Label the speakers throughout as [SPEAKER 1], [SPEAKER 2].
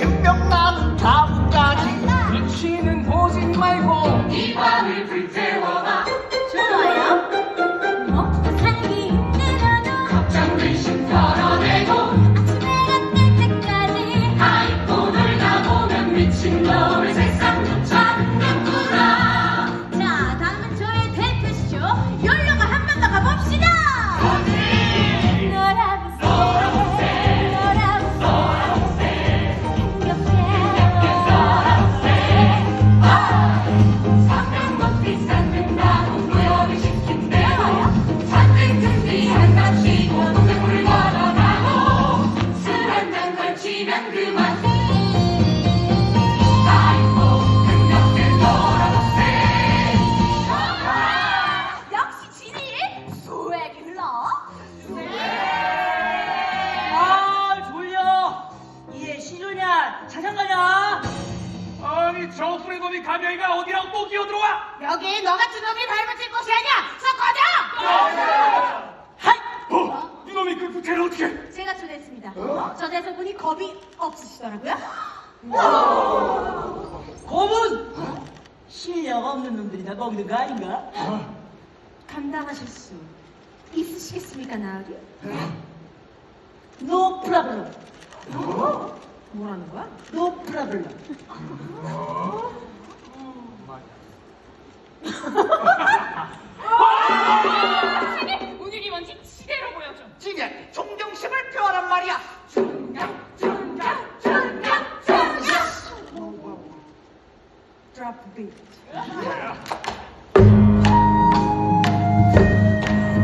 [SPEAKER 1] 신명나는 가문
[SPEAKER 2] 잔 걸치면 그만 아이고 흥겹게 놀아보세
[SPEAKER 3] 역시 진이 소액이 흘러.
[SPEAKER 4] 아 졸려. 얘 시조냐? 자전거냐?
[SPEAKER 5] 아니 저 후레놈이 가명이가 어디라고 또 기어 들어와?
[SPEAKER 3] 여기 너 같은 놈이 밟아질 곳이 아니야. 서 꺼져
[SPEAKER 4] 하이!
[SPEAKER 5] 어? 이놈이 그 부채를 어떻게
[SPEAKER 3] 제가 초대했습니다. 저 대소분이 겁이 없으시더라고요.
[SPEAKER 4] 고문 실력 없는 놈들이 다. 먹는 거 아닌가?
[SPEAKER 3] 감당하실 수 있으시겠습니까 나으리?
[SPEAKER 4] 노 프라블럼
[SPEAKER 3] 뭐라는 거야?
[SPEAKER 4] 노 프라블럼
[SPEAKER 3] upbeat.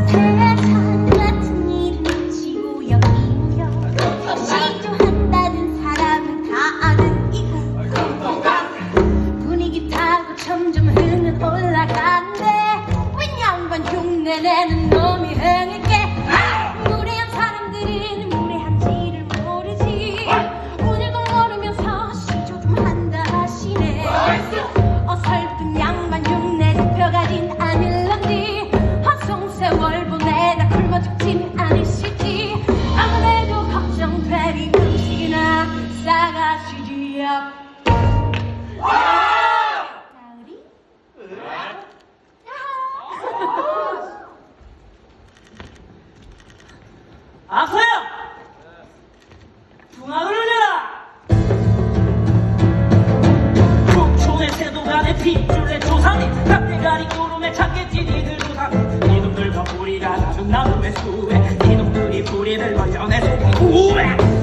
[SPEAKER 3] Yeah. 걱정되니 음식이나 싸가시지요 나으리?
[SPEAKER 4] 아서야 중앙을 올려라! 북촌의 세도간의 핏줄의 조상이 닭대가리 구름에 찾겠지 니들 조상 이놈들과 뿌리가 나는 나눔의 수에 이놈들이 뿌리를 걸려내서 후회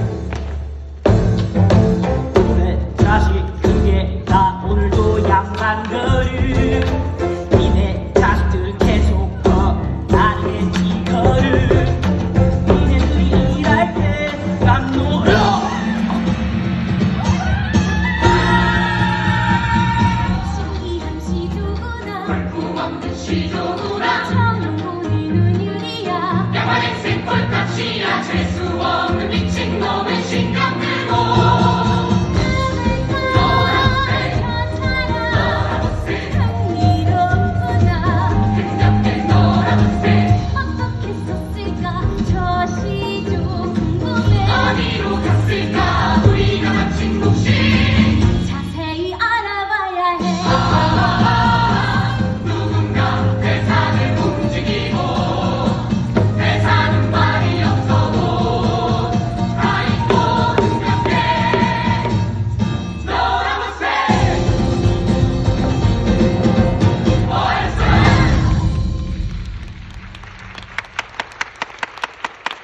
[SPEAKER 4] 양반 그릇 니네 자식들 계속 더 나겠지 거를. 니네들이 일할 때난 놀아
[SPEAKER 3] 신기한
[SPEAKER 2] 시조구나.
[SPEAKER 3] 처음 보는 유리야.
[SPEAKER 2] 야만의 생꼴값이야. 재수 없는 미친놈의 신